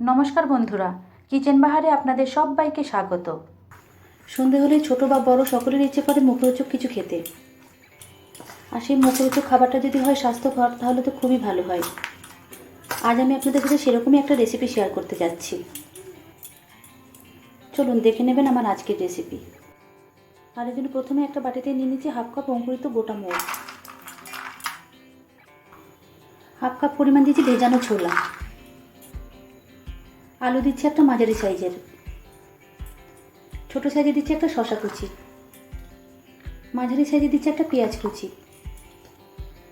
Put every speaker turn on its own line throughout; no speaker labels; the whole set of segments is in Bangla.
নমস্কার বন্ধুরা, কিচেন বাহারে আপনাদের সবাইকে স্বাগত। সন্ধে হলে ছোট বা বড় সকলের ইচ্ছে করে মুখরোচক কিছু খেতে। আর সেই মুখরোচক খাবারটা যদি হয় স্বাস্থ্যকর, তাহলে তো খুবই ভালো হয়। আজ আমি আপনাদের সাথে সেরকমই একটা রেসিপি শেয়ার করতে যাচ্ছি। চলুন, দেখে নেবেন আমার আজকের রেসিপি আর এর জন্য প্রথমে একটা বাটিতে নিয়ে নিচ্ছি হাফ কাপ অঙ্কুরিত গোটা মোড় হাফ কাপ পরিমাণ দিয়েছি ভেজানো ছোলা। আলু দিচ্ছি একটা মাঝারি সাইজের। ছোট সাইজে দিচ্ছি একটা শশা কুচি। মাঝারি সাইজে দিচ্ছি একটা পেঁয়াজ কুচি।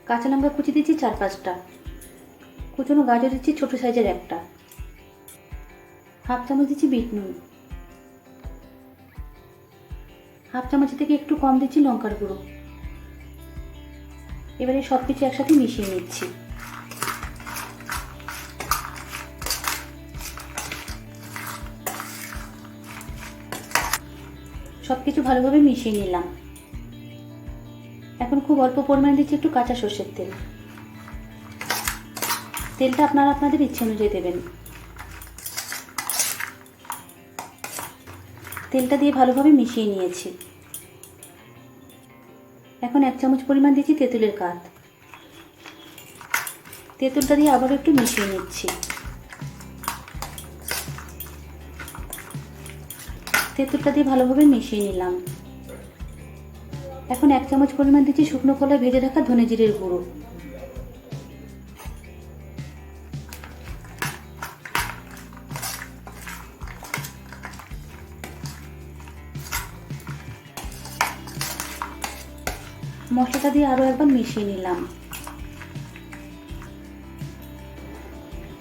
কাঁচা লঙ্কা কুচি দিচ্ছি চার পাঁচটা। কুচনো গাজর দিচ্ছি ছোট সাইজের একটা। হাফ চামচ দিচ্ছি বিট নুন হাফ চামচ থেকে একটু কম দিচ্ছি লঙ্কার গুঁড়ো। এবারে সব কিছু একসাথে মিশিয়ে নিচ্ছি। সব কিছু ভালোভাবে মিশিয়ে নিলাম। এখন খুব অল্প পরিমাণে দিচ্ছি একটু কাঁচা সর্ষের তেল। তেলটা আপনারা আপনাদের ইচ্ছে অনুযায়ী দেবেন। তেলটা দিয়ে ভালোভাবে মিশিয়ে নিয়েছি। এখন এক চামচ পরিমাণ দিচ্ছি তেঁতুলের কাত তেঁতুলটা দিয়ে আবার একটু মিশিয়ে নিচ্ছি। তেঁতুলটা দিয়ে ভালোভাবে মিশিয়ে নিলাম। এখন এক চামচ পরিমাণ দিচ্ছি শুকনো কলায় ভেজে রাখা ধনে জিরের গুঁড়ো। মশলাটা দিয়ে আরও একবার মিশিয়ে নিলাম।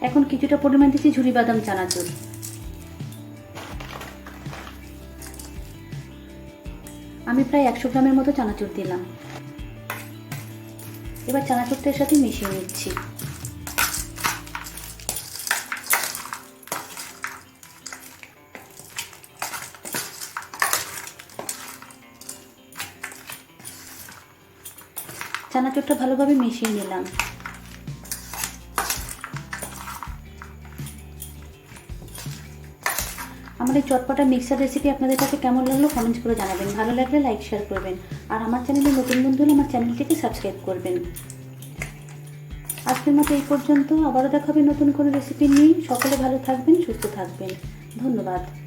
এখন কিছুটা পরিমাণ দিচ্ছি ঝুরি বাদাম চানাচুর। আমি প্রায় একশো গ্রামের মতো চানাচুর দিলাম। এবার চানাচুরটার সাথে মিশিয়ে নিচ্ছি। চানাচুরটা ভালোভাবে মিশিয়ে নিলাম। আমার এই চটপটা মিক্সার রেসিপি আপনাদের কাছে কেমন লাগল কমেন্টস করে জানাবেন। ভালো লাগলে লাইক শেয়ার করবেন। আর আমার চ্যানেলে নতুন বন্ধু হলে আমার চ্যানেলটিকে সাবস্ক্রাইব করবেন। আজকের মতো এই পর্যন্ত। আবারও দেখাবে নতুন কোনো রেসিপি নিয়ে। সকলে ভালো থাকবেন, সুস্থ থাকবেন। ধন্যবাদ।